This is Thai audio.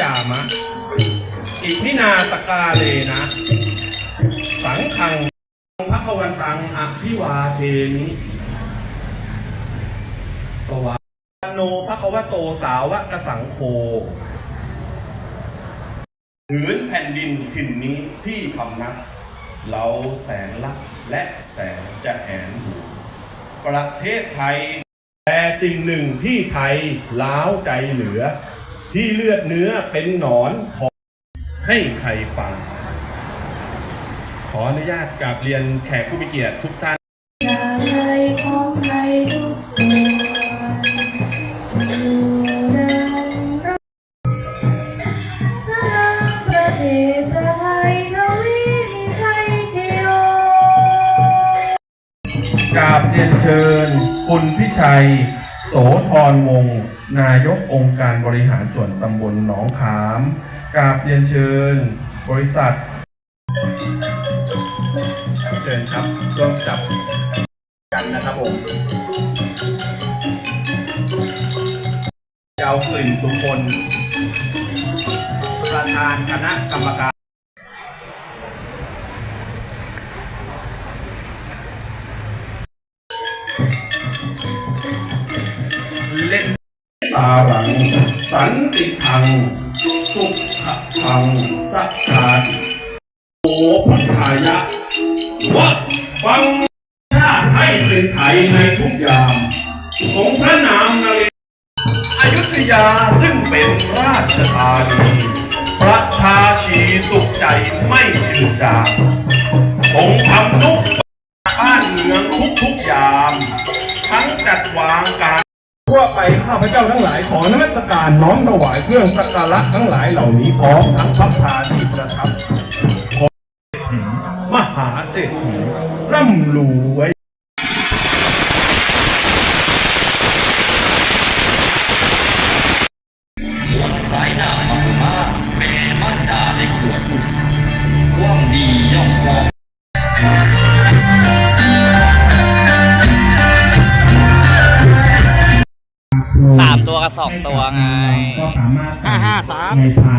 ยามะ อิมินาตกาเลนะ สังขังพระควันตังอภิวาเทมิสวาโนพระควโตสาวกสังโฆหืนแผ่นดินถิ่นนี้ที่พำนัก เราแสนลักและแสนจะแหนหูประเทศไทยแต่สิ่งหนึ่งที่ไทยล้าวใจเหลือ ที่เลือดเนื้อเป็นหนอนขอให้ใครฟัง ขออนุญาตกราบเรียนแขกผู้มีเกียรติทุกท่านกส่วนอยู่นั้นรักสร้างประเทศไทยทวีมีชัยชโยกราบเรียนเชิญ คุณพิชัย โสธรวงศ์นายกองค์การบริหารส่วนตำบลหนองขามกราบเรียนเชิญ บริษัท เชิญครับร่วมจับกันนะครับผมเจ้ากลิ่นทุกคน ประธานคณะกรรมการ ตาหลัง สันติทังสุขทังสัจจาติโอพุทธายะว่าฟังชาติให้เป็นไทยในทุกยามสงพระนามนเรอยุธยาซึ่งเป็นราชธานีประชาชีสุขใจไม่จืดจางคงทำนุบ้านเมืองทุกๆยาม ทั้งจัดวางการ ไปข้าพเจ้าทั้งหลายขอนมัสการน้อมถวายเครื่องสักการะทั้งหลายเหล่านี้พร้อมทั้งพระพาที่ประทับของมหาเศรษฐีร่ำรวยสายหน้า สามตัวกับสองตัวไง ก็สามารถห้าห้าสาม ในพาน